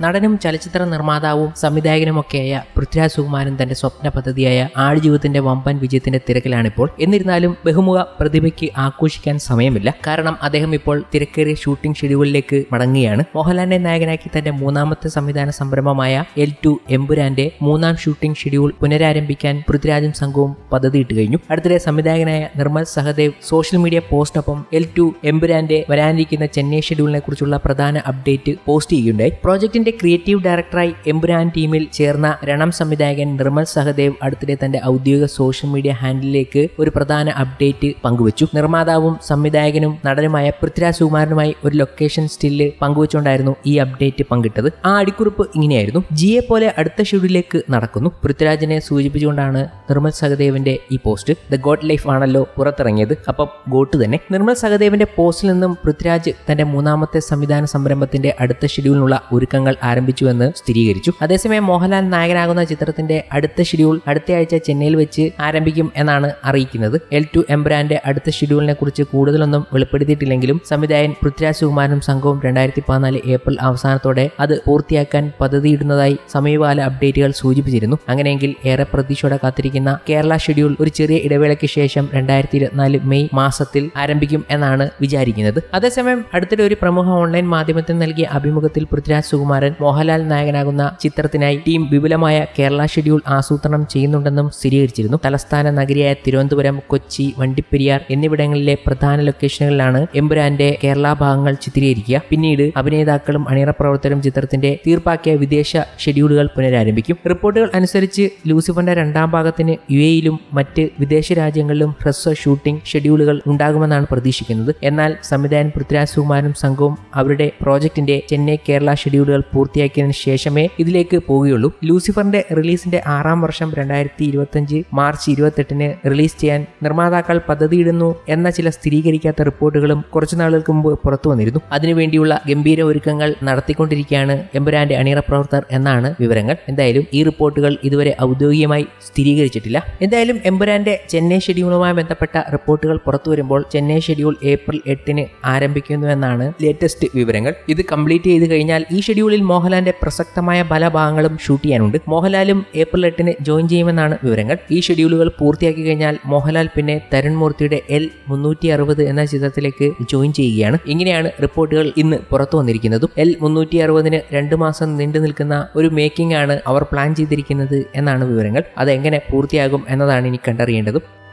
നടനും ചലച്ചിത്ര നിർമ്മാതാവും സംവിധായകനുമൊക്കെയായ പൃഥ്വിരാജ് സുകുമാരൻ തന്റെ സ്വപ്ന പദ്ധതിയായ ആടുജീവിതത്തിന്റെ വമ്പൻ വിജയത്തിന്റെ തിരക്കിലാണിപ്പോൾ. എന്നിരുന്നാലും ബഹുമുഖ പ്രതിഭയ്ക്ക് ആഘോഷിക്കാൻ സമയമില്ല. കാരണം അദ്ദേഹം ഇപ്പോൾ തിരക്കേറിയ ഷൂട്ടിംഗ് ഷെഡ്യൂളിലേക്ക് മടങ്ങുകയാണ്. മോഹൻലാലിനെ നായകനാക്കി തന്റെ മൂന്നാമത്തെ സംവിധാന സംരംഭമായ എൽ ടു എമ്പുരാന്റെ മൂന്നാം ഷൂട്ടിംഗ് ഷെഡ്യൂൾ പുനരാരംഭിക്കാൻ പൃഥ്വിരാജും സംഘവും പദ്ധതിയിട്ട് കഴിഞ്ഞു. അടുത്തിടെ സംവിധായകനായ നിർമ്മൽ സഹദേവ് സോഷ്യൽ മീഡിയ പോസ്റ്റിനൊപ്പം എൽ ടു എമ്പുരാന്റെ വരാനിരിക്കുന്ന ചെന്നൈ ഷെഡ്യൂളിനെ കുറിച്ചുള്ള പ്രധാന അപ്ഡേറ്റ് പോസ്റ്റ് ചെയ്യുകയുണ്ടായി. പ്രോജക്ടിന്റെ ക്രിയേറ്റീവ് ഡയറക്ടറായി എംബ്രാൻ ടീമിൽ ചേർന്ന രണം സംവിധായകൻ നിർമ്മൽ സഹദേവ് അടുത്തിടെ തന്റെ ഔദ്യോഗിക സോഷ്യൽ മീഡിയ ഹാൻഡിലേക്ക് ഒരു പ്രധാന അപ്ഡേറ്റ് പങ്കുവച്ചു. നിർമ്മാതാവും സംവിധായകനും നടനുമായ പൃഥ്വിരാജ് സുകുമാരനുമായി ഒരു ലൊക്കേഷൻ സ്റ്റില്ല് പങ്കുവച്ചുകൊണ്ടായിരുന്നു ഈ അപ്ഡേറ്റ് പങ്കിട്ടത്. ആ അടിക്കുറിപ്പ് ഇങ്ങനെയായിരുന്നു. ജിയെ പോലെ അടുത്ത ഷെഡ്യൂളിലേക്ക് നടക്കുന്നു. പൃഥ്വിരാജിനെ സൂചിപ്പിച്ചുകൊണ്ടാണ് നിർമ്മൽ സഹദേവിന്റെ ഈ പോസ്റ്റ് ദ ഗോഡ് ലൈഫ് ആണല്ലോ പുറത്തിറങ്ങിയത്. അപ്പം ഗോട്ട് തന്നെ. നിർമ്മൽ സഹദേവിന്റെ പോസ്റ്റിൽ നിന്നും പൃഥ്വിരാജ് തന്റെ മൂന്നാമത്തെ സംവിധാന സംരംഭത്തിന്റെ അടുത്ത ഷെഡ്യൂളിനുള്ള ഒരുക്കങ്ങൾ ആരംഭിച്ചുവെന്ന് സ്ഥിരീകരിച്ചു. അതേസമയം മോഹൻലാൽ നായകനാകുന്ന ചിത്രത്തിന്റെ അടുത്ത ഷെഡ്യൂൾ അടുത്തയാഴ്ച ചെന്നൈയിൽ വെച്ച് ആരംഭിക്കും എന്നാണ് അറിയിക്കുന്നത്. എൽ ടു എംബ്രാന്റെ അടുത്ത ഷെഡ്യൂളിനെ കുറിച്ച് കൂടുതലൊന്നും വെളിപ്പെടുത്തിയിട്ടില്ലെങ്കിലും സംവിധായകൻ പൃഥ്വിരാജ് സുകുമാരനും സംഘവും രണ്ടായിരത്തി പതിനാല് ഏപ്രിൽ അവസാനത്തോടെ അത് പൂർത്തിയാക്കാൻ പദ്ധതിയിടുന്നതായി സമീപകാല അപ്ഡേറ്റുകൾ സൂചിപ്പിച്ചിരുന്നു. അങ്ങനെയെങ്കിൽ ഏറെ പ്രതീക്ഷയോടെ കാത്തിരിക്കുന്ന കേരള ഷെഡ്യൂൾ ഒരു ചെറിയ ഇടവേളയ്ക്ക് ശേഷം രണ്ടായിരത്തി ഇരുപത്തിനാല് മെയ് മാസത്തിൽ ആരംഭിക്കും എന്നാണ് വിചാരിക്കുന്നത്. അതേസമയം അടുത്തിടെ ഒരു പ്രമുഖ ഓൺലൈൻ മാധ്യമത്തിന് നൽകിയ അഭിമുഖത്തിൽ പൃഥ്വിരാജ് സുകുമാരൻ മോഹൻലാൽ നായകനാകുന്ന ചിത്രത്തിനായി ടീം വിപുലമായ കേരള ഷെഡ്യൂൾ ആസൂത്രണം ചെയ്യുന്നുണ്ടെന്നും സ്ഥിരീകരിച്ചിരുന്നു. തലസ്ഥാന നഗരിയായ തിരുവനന്തപുരം കൊച്ചി വണ്ടിപ്പെരിയാർ എന്നിവിടങ്ങളിലെ പ്രധാന ലൊക്കേഷനുകളിലാണ് എമ്പുരാന്റെ കേരള ഭാഗങ്ങൾ ചിത്രീകരിക്കുക. പിന്നീട് അഭിനേതാക്കളും അണിയറ പ്രവർത്തകരും ചിത്രത്തിന്റെ തീർപ്പാക്കിയ വിദേശ ഷെഡ്യൂളുകൾ പുനരാരംഭിക്കും. റിപ്പോർട്ടുകൾ അനുസരിച്ച് ലൂസിഫറിന്റെ രണ്ടാം ഭാഗത്തിന് യു എയിലും മറ്റ് വിദേശ രാജ്യങ്ങളിലും ഹ്രസ്വ ഷൂട്ടിംഗ് ഷെഡ്യൂളുകൾ ഉണ്ടാകുമെന്നാണ് പ്രതീക്ഷിക്കുന്നത്. എന്നാൽ സംവിധായകൻ പൃഥ്വിരാജ് സുകുമാരും സംഘവും അവരുടെ പ്രോജക്റ്റിന്റെ ചെന്നൈ കേരള ഷെഡ്യൂളുകൾ പൂർത്തിയാക്കിയതിനു ശേഷമേ ഇതിലേക്ക് പോവുകയുള്ളൂ. ലൂസിഫറിന്റെ റിലീസിന്റെ ആറാം വർഷം രണ്ടായിരത്തി ഇരുപത്തഞ്ച് മാർച്ച് ഇരുപത്തെട്ടിന് റിലീസ് ചെയ്യാൻ നിർമ്മാതാക്കൾ പദ്ധതിയിടുന്നു എന്ന ചില സ്ഥിരീകരിക്കാത്ത റിപ്പോർട്ടുകളും കുറച്ചു നാളുകൾക്ക് മുമ്പ് പുറത്തു വന്നിരുന്നു. അതിനുവേണ്ടിയുള്ള ഗംഭീര ഒരുക്കങ്ങൾ നടത്തിക്കൊണ്ടിരിക്കുകയാണ് എമ്പുരാന്റെ അണിയറ പ്രവർത്തകർ എന്നാണ് വിവരങ്ങൾ. എന്തായാലും ഈ റിപ്പോർട്ടുകൾ ഇതുവരെ ഔദ്യോഗികമായി സ്ഥിരീകരിച്ചിട്ടില്ല. എന്തായാലും എമ്പുരാന്റെ ചെന്നൈ ഷെഡ്യൂളുമായി ബന്ധപ്പെട്ട റിപ്പോർട്ടുകൾ പുറത്തു വരുമ്പോൾ ചെന്നൈ ഷെഡ്യൂൾ ഏപ്രിൽ എട്ടിന് ആരംഭിക്കുന്നുവെന്നാണ് ലേറ്റസ്റ്റ് വിവരങ്ങൾ. ഇത് കംപ്ലീറ്റ് ചെയ്ത് കഴിഞ്ഞാൽ ഈ ഷെഡ്യൂളിൽ മോഹൻലാലിന്റെ പ്രസക്തമായ പല ഭാഗങ്ങളും ഷൂട്ട് ചെയ്യാനുണ്ട്. മോഹൻലാലും ഏപ്രിൽ എട്ടിന് ജോയിൻ ചെയ്യുമെന്നാണ് വിവരങ്ങൾ. ഈ ഷെഡ്യൂളുകൾ പൂർത്തിയാക്കി കഴിഞ്ഞാൽ മോഹൻലാൽ പിന്നെ തരുൺ മൂർത്തിയുടെ എൽ മുന്നൂറ്റി അറുപത് എന്ന ചിത്രത്തിലേക്ക് ജോയിൻ ചെയ്യുകയാണ്. ഇങ്ങനെയാണ് റിപ്പോർട്ടുകൾ ഇന്ന് പുറത്തു വന്നിരിക്കുന്നതും. എൽ മുന്നൂറ്റി അറുപതിന് രണ്ട് മാസം നീണ്ടു നിൽക്കുന്ന ഒരു മേക്കിംഗ് ആണ് അവർ പ്ലാൻ ചെയ്തിരിക്കുന്നത് എന്നാണ് വിവരങ്ങൾ. അത് എങ്ങനെ പൂർത്തിയാകും എന്നതാണ് ഇനി കണ്ടറിയേണ്ടതും.